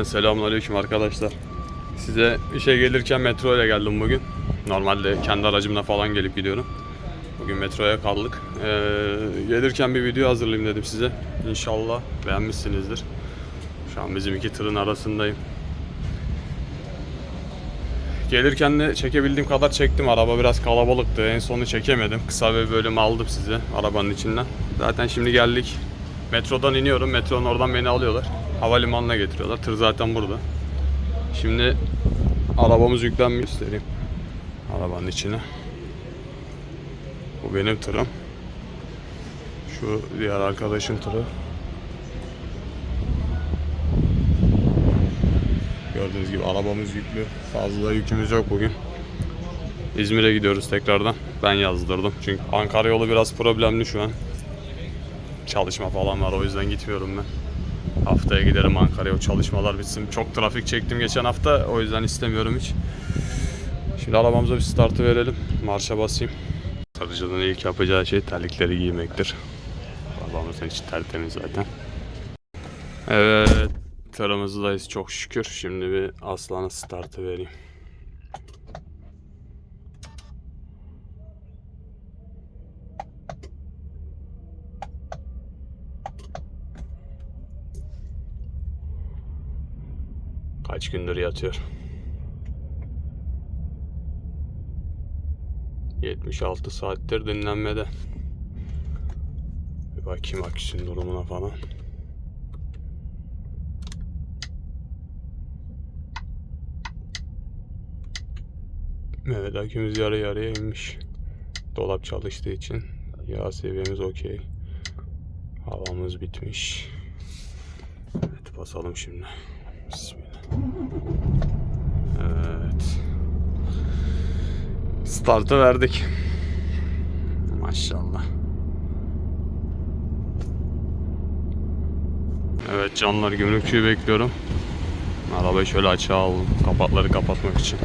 Yeniden selamünaleyküm arkadaşlar. Size işe gelirken metro ile geldim bugün. Normalde kendi aracımla falan gelip gidiyorum. Bugün metroya kaldık. Ee, gelirken bir video hazırlayayım dedim size. İnşallah beğenmişsinizdir. Şu an bizim iki tırın arasındayım. Gelirken de çekebildiğim kadar çektim. Araba biraz kalabalıktı. En sonu çekemedim. Kısa bir bölüm aldım size arabanın içinden. Zaten şimdi geldik. Metrodan iniyorum. Metronun oradan beni alıyorlar. Havalimanına getiriyorlar. Tır zaten burada. Şimdi arabamız yüklenmiş göstereyim. Arabanın içine. Bu benim tırım. Şu diğer arkadaşın tırı. Gördüğünüz gibi arabamız yüklü. Fazla yükümüz yok bugün. İzmir'e gidiyoruz tekrardan. Ben yazdırdım. Çünkü Ankara yolu biraz problemli şu an. Çalışma falan var o yüzden gitmiyorum ben. Haftaya giderim Ankara'ya o çalışmalar bitsin. Çok trafik çektim geçen hafta o yüzden istemiyorum hiç. Şimdi arabamıza bir startı verelim. Marşa basayım. Sarıcının ilk yapacağı şey terlikleri giymektir. Arabamızın içi tertemiz zaten. Evet. Tırımızdayız çok şükür. Şimdi bir Aslan'a startı vereyim. Kaç gündür yatıyor. 76 saattir dinlenmede. Bir bakayım aküsün durumuna falan. Evet akümüz yarı yarıya inmiş. Dolap çalıştığı için yağ seviyemiz okey. Havamız bitmiş. Evet basalım şimdi. Bismillah. Evet. Startı verdik. Maşallah. Evet canlar gümrükçüyü bekliyorum. Arabayı şöyle açığa aldım. Kapakları kapatmak için.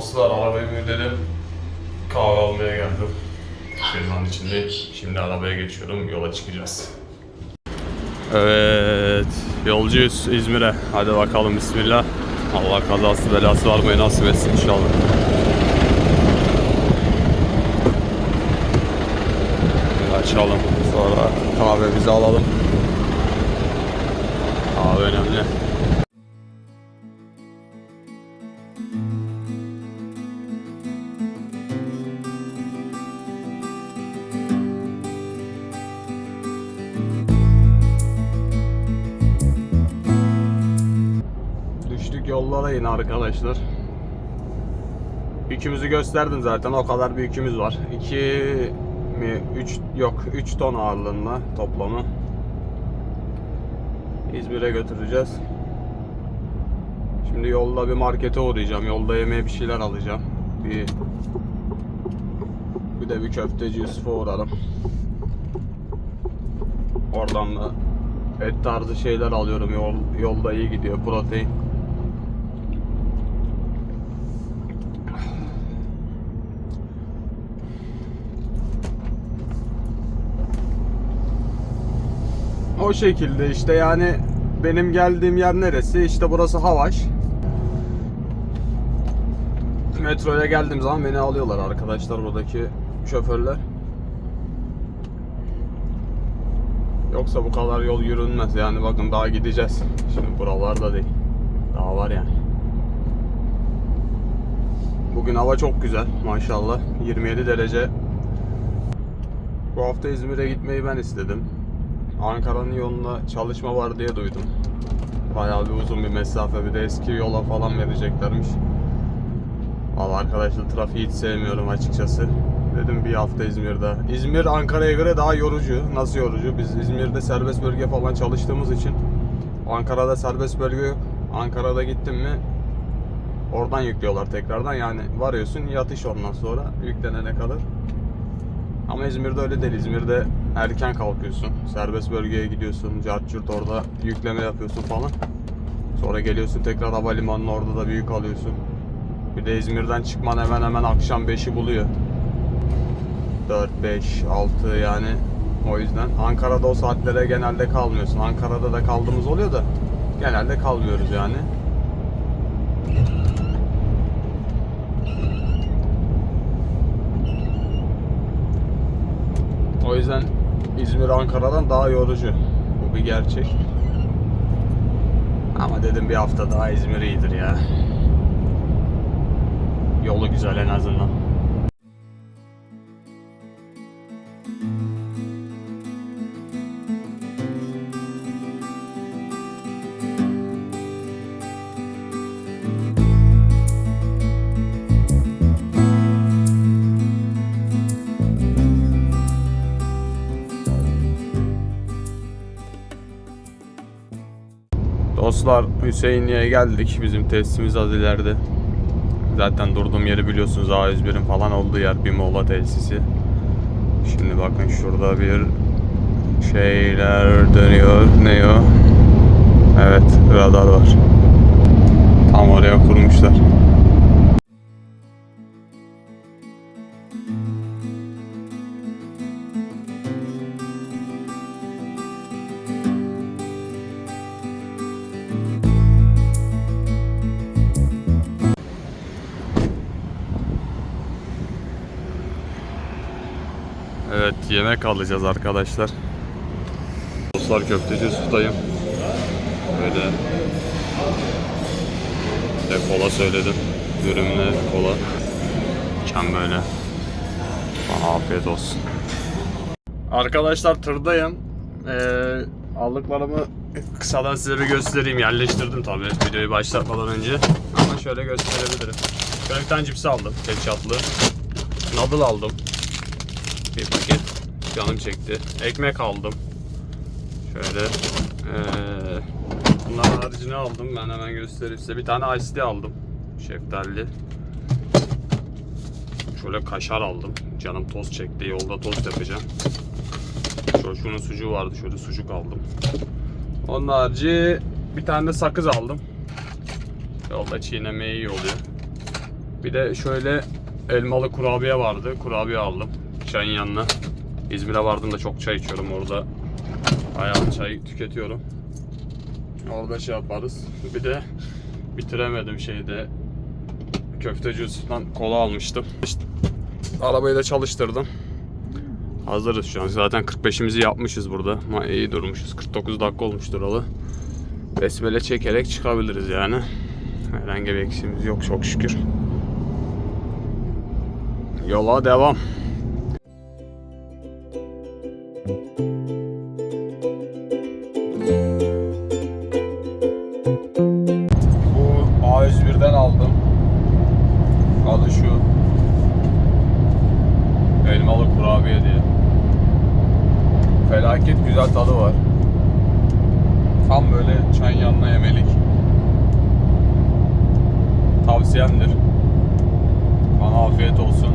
Dostlar arabayı müddedim. Kahve almaya geldim. Firmanın içinde. Şimdi arabaya geçiyorum. Yola çıkacağız. Evet. Yolcuyuz İzmir'e. Hadi bakalım bismillah. Allah kazası belası varmayı nasip etsin inşallah. Açalım. Sonra kahvemizi alalım. Kahve önemli. Arkadaşlar. Yükümüzü gösterdim zaten o kadar bir yükümüz var. 2 mi 3 yok 3 ton ağırlığında toplamı. İzmir'e götüreceğiz. Şimdi yolda bir markete uğrayacağım. Yolda yemeğe bir şeyler alacağım. Bir bir de bir köfteci Yusuf'a uğrarım. Oradan da et tarzı şeyler alıyorum. Yol, yolda iyi gidiyor. Protein. O şekilde işte yani benim geldiğim yer neresi? İşte burası Havaş. Metroya geldiğim zaman beni alıyorlar arkadaşlar buradaki şoförler. Yoksa bu kadar yol yürünmez yani bakın daha gideceğiz. Şimdi buralarda değil. Daha var yani. Bugün hava çok güzel maşallah. 27 derece. Bu hafta İzmir'e gitmeyi ben istedim. Ankara'nın yolunda çalışma var diye duydum. Bayağı bir uzun bir mesafe bir de eski yola falan vereceklermiş. Valla arkadaşlar trafiği hiç sevmiyorum açıkçası. Dedim bir hafta İzmir'de. İzmir Ankara'ya göre daha yorucu. Nasıl yorucu? Biz İzmir'de serbest bölge falan çalıştığımız için Ankara'da serbest bölge yok. Ankara'da gittim mi oradan yüklüyorlar tekrardan. Yani varıyorsun yatış ondan sonra yüklenene kadar. Ama İzmir'de öyle değil. İzmir'de erken kalkıyorsun. Serbest bölgeye gidiyorsun. Cart curt orada yükleme yapıyorsun falan. Sonra geliyorsun tekrar havalimanına orada da bir yük alıyorsun. Bir de İzmir'den çıkman hemen hemen akşam 5'i buluyor. 4, 5, 6 yani O yüzden Ankara'da o saatlere genelde kalmıyorsun. Ankara'da da kaldığımız oluyor da genelde kalmıyoruz yani. O yüzden İzmir Ankara'dan daha yorucu. Bu bir gerçek. Ama dedim bir hafta daha İzmir iyidir ya. Yolu güzel en azından. Dostlar Hüseyinli'ye geldik. Bizim tesisimiz az ileride. Zaten durduğum yeri biliyorsunuz A101'in falan olduğu yer bir mola tesisi. Şimdi bakın şurada bir şeyler dönüyor. Ne o? Evet radar var. Tam oraya kurmuşlar. Yemek alacağız arkadaşlar. Dostlar köfteci ustayım. Böyle de kola söyledim. Dürümle kola. Mükemmel böyle. Bana afiyet olsun. Arkadaşlar tırdayım. Ee, aldıklarımı kısadan size bir göstereyim. Yerleştirdim tabii videoyu başlatmadan önce. Ama şöyle gösterebilirim. Şöyle bir tane cips aldım. Ketçaplı. Noodle aldım. Bir paket canım çekti. Ekmek aldım. Şöyle eee bunların haricini aldım. Ben hemen göstereyim size. Bir tane iced aldım. Şeftali. Şöyle kaşar aldım. Canım tost çekti. Yolda tost yapacağım. Şöyle şunun sucuğu vardı. Şöyle sucuk aldım. Onun harici bir tane de sakız aldım. Yolda çiğnemeye iyi oluyor. Bir de şöyle elmalı kurabiye vardı. Kurabiye aldım. Çayın yanına. İzmir'e vardığımda çok çay içiyorum orada. Bayağı çay tüketiyorum. Orada şey yaparız. Bir de bitiremedim şeyde. Köfteci Yusuf'tan kola almıştım. İşte arabayı da çalıştırdım. Hazırız şu an. Zaten 45'imizi yapmışız burada. Ama iyi durmuşuz. 49 dakika olmuş duralı. Besmele çekerek çıkabiliriz yani. Herhangi bir eksiğimiz yok çok şükür. Yola devam. Güzel tadı var. Tam böyle çay yanına yemelik. Tavsiyemdir. Bana afiyet olsun.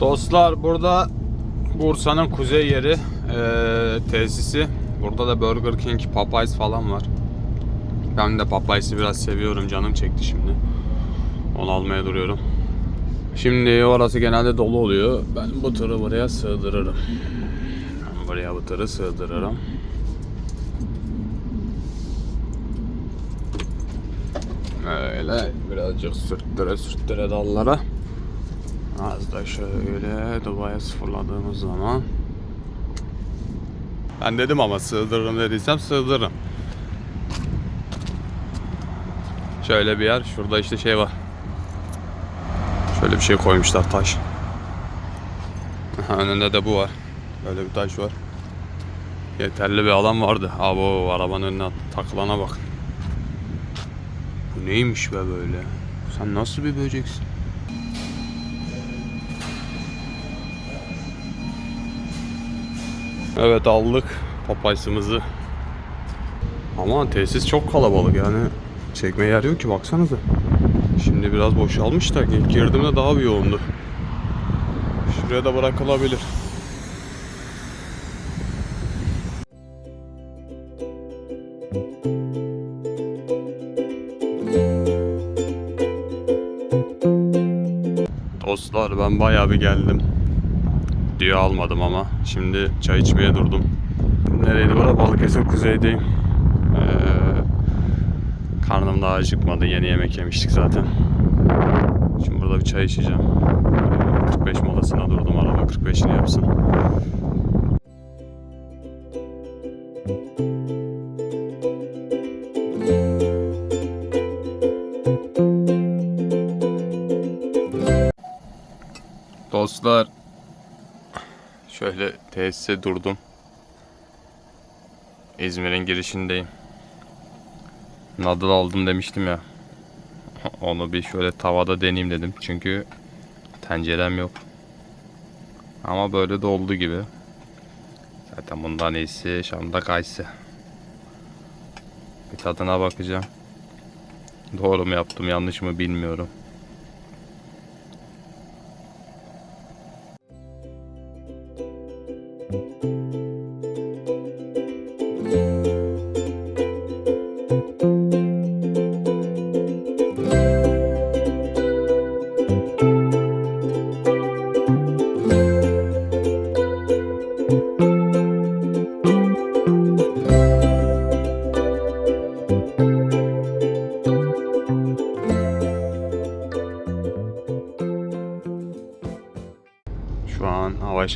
Dostlar burada Bursa'nın kuzey yeri eee, tesisi. Burada da Burger King, Popeyes falan var. Ben de Popeyes'i biraz seviyorum. Canım çekti şimdi. Onu almaya duruyorum. Şimdi orası genelde dolu oluyor. Ben bu tırı buraya sığdırırım. Ben buraya bu tırı sığdırırım. Öyle birazcık sürttüre sürttüre dallara. Az da şöyle Dubai'ye sıfırladığımız zaman Ben dedim ama sığdırırım dediysem sığdırırım Şöyle bir yer şurada işte şey var. Şöyle bir şey koymuşlar taş. Önünde de bu var. Böyle bir taş var. Yeterli bir alan vardı. Abo arabanın önüne takılana bak. Bu neymiş be böyle? Sen nasıl bir böceksin? Evet aldık Popeyes'ımızı. Ama tesis çok kalabalık yani Çekme yer yok ki baksanıza. Şimdi biraz boşalmış da girdiğimde daha bir yoğundu. Şuraya da bırakılabilir. Dostlar ben bayağı bir geldim. Diyor almadım ama. Şimdi çay içmeye durdum. Nereydi bura? Balıkesir kuzeydeyim. Karnım daha acıkmadı. Yeni yemek yemiştik zaten. Şimdi burada bir çay içeceğim. Ee, 45 molasına durdum araba 45'ini yapsın. Dostlar şöyle tesise durdum. İzmir'in girişindeyim. Nadal aldım demiştim ya. Onu bir şöyle tavada deneyeyim dedim. Çünkü tencerem yok. Ama böyle de oldu gibi. Zaten bundan iyisi Şam'da kayısı. Bir tadına bakacağım. Doğru mu yaptım yanlış mı bilmiyorum.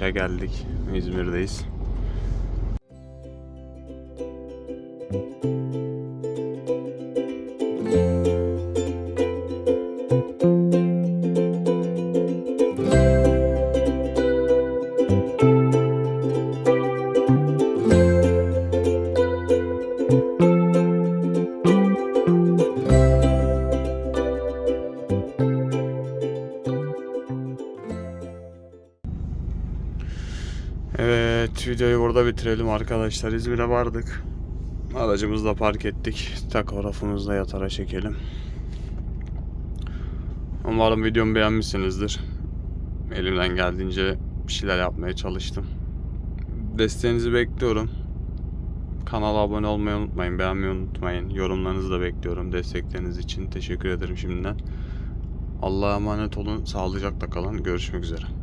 Havaş'a geldik. İzmir'deyiz. Bitirelim arkadaşlar. İzmir'e vardık. Aracımızı da park ettik. Takografımızı da yatara çekelim. Umarım videomu beğenmişsinizdir. Elimden geldiğince bir şeyler yapmaya çalıştım. Desteğinizi bekliyorum. Kanala abone olmayı unutmayın, beğenmeyi unutmayın. Yorumlarınızı da bekliyorum destekleriniz için. Teşekkür ederim şimdiden. Allah'a emanet olun, sağlıcakla kalın. Görüşmek üzere.